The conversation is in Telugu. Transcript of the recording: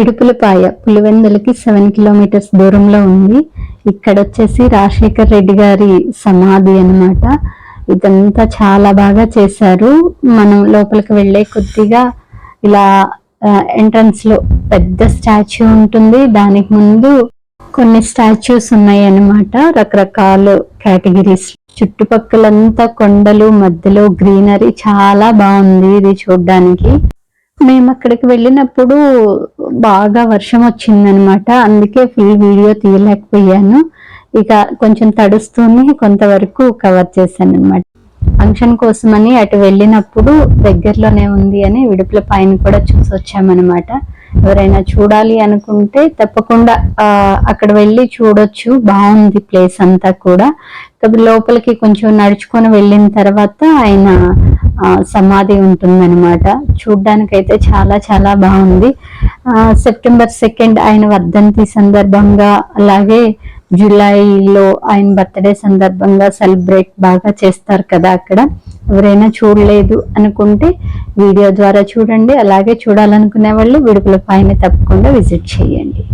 ఇడుపులపాయ పులివెందులకి సెవెన్ కిలోమీటర్స్ దూరంలో ఉంది. ఇక్కడ వచ్చేసి రాజశేఖర్ రెడ్డి గారి సమాధి అన్నమాట. ఇదంతా చాలా బాగా చేశారు. మనం లోపలికి వెళ్ళే కొద్దిగా ఇలా ఎంట్రన్స్లో పెద్ద స్టాచ్యూ ఉంటుంది. దానికి ముందు కొన్ని స్టాచ్యూస్ ఉన్నాయి అన్నమాట. రకరకాల కేటగిరీస్ చుట్టుపక్కలంతా కొండలు మధ్యలో గ్రీనరీ చాలా బాగుంది ఇది చూడ్డానికి. మేము అక్కడికి వెళ్ళినప్పుడు బాగా వర్షం వచ్చిందనమాట. అందుకే ఫుల్ వీడియో తీయలేకపోయాను. ఇక కొంచెం తడుస్తూనే కొంతవరకు కవర్ చేశాను అనమాట ఫంక్షన్ కోసమని అటు వెళ్ళినప్పుడు దగ్గరలోనే ఉంది అని విడుపుల పైన కూడా చూసి వచ్చామన్నమాట ఎవరైనా చూడాలి అనుకుంటే తప్పకుండా అక్కడ వెళ్ళి చూడొచ్చు. బాగుంది ప్లేస్ అంతా కూడా. లోపలికి కొంచెం నడుచుకొని వెళ్ళిన తర్వాత ఆయన సమాధి ఉంటుందన్నమాట. చూడ్డానికైతే చాలా చాలా బాగుంది. సెప్టెంబర్ సెకండ్ ఆయన వర్ధంతి సందర్భంగా అలాగే జూలైలో ఆయన బర్త్డే సందర్భంగా సెలబ్రేట్ బాగా చేస్తారు కదా అక్కడ. ఎవరైనా చూడలేదు అనుకుంటే వీడియో ద్వారా చూడండి. అలాగే చూడాలనుకునే వాళ్ళు విడుపుల పైన తప్పకుండా విజిట్ చేయండి.